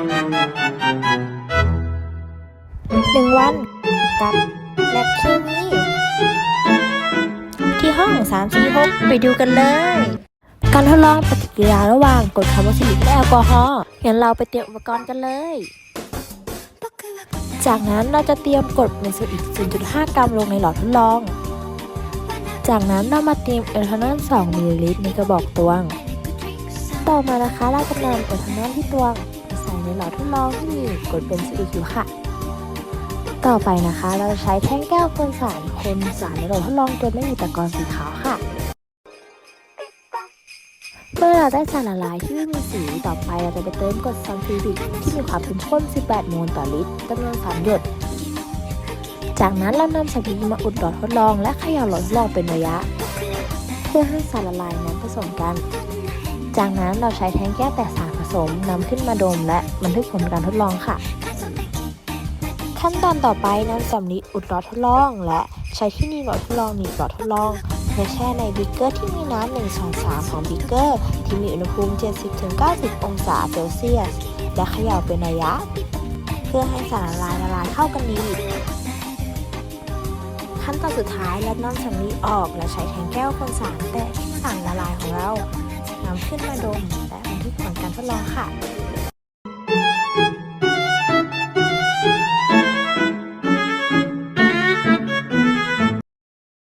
หนึ่งวันกับแลบเคมีที่ห้อง 346 ไปดูกันเลย การทดลองปฏิกิริยาระหว่างกรดคาร์บอซิลิกและแอลกอฮอล์งั้นเราไปเตรียมอุปกรณ์กันเลย จากนั้นเราจะเตรียมกรดเบนโซอิก0.5 กรัมลงในหลอดทดลอง จากนั้นเรามาเตรียมเอทานอล 2 มิลลิลิตรในกระบอกตวง ต่อมานะคะเราจะนำเอทานอลที่ตวง ใส่ในหลอดทดลองที่มีกดเบนโซอิกอยู่ค่ะ ต่อไปนะคะเราจะใช้แท่งแก้วคนสารคนสารในหลอดทดลองจนไม่มีตะกอนสีขาวค่ะ เมื่อเราได้สารละลายที่ไม่มีสีต่อไปเราจะไปเติมกรดซัลฟูริกที่มีความเข้มข้น 18 โมลต่อลิตรจำนวน3หยดจากนั้นเรานำสำลีมาอุดหลอดทดลองและเขย่าหลอดทดลองเป็นระยะ เพื่อให้สารละลายนั้นผสมกัน จากนั้นเราใช้แทงแก้วแตกสารผสมนำขึ้นมาดมและบันทึกผลการทดลองค่ะ ขั้นตอนต่อไปนำสำลีอุดหลอดทดลอง และใช้ที่นีบหลอดทดลองหนีบหลอดทดลองและแช่ในบิกเกอร์ที่มีน้ำ1ช้อน3ของบิกเกอร์ ที่มีอุณหภูมิ 70-90 องศาเซลเซียส และเขย่าเป็นระยะ เพื่อให้สารละลายละลายเข้ากันดีขั้นตอนสุดท้ายและนำสำลีออกและใช้แทงแก้วคนสารแตะที่สารละลายของเรา นำขึ้นมาดมและบันทึกผลการทดลองค่ะ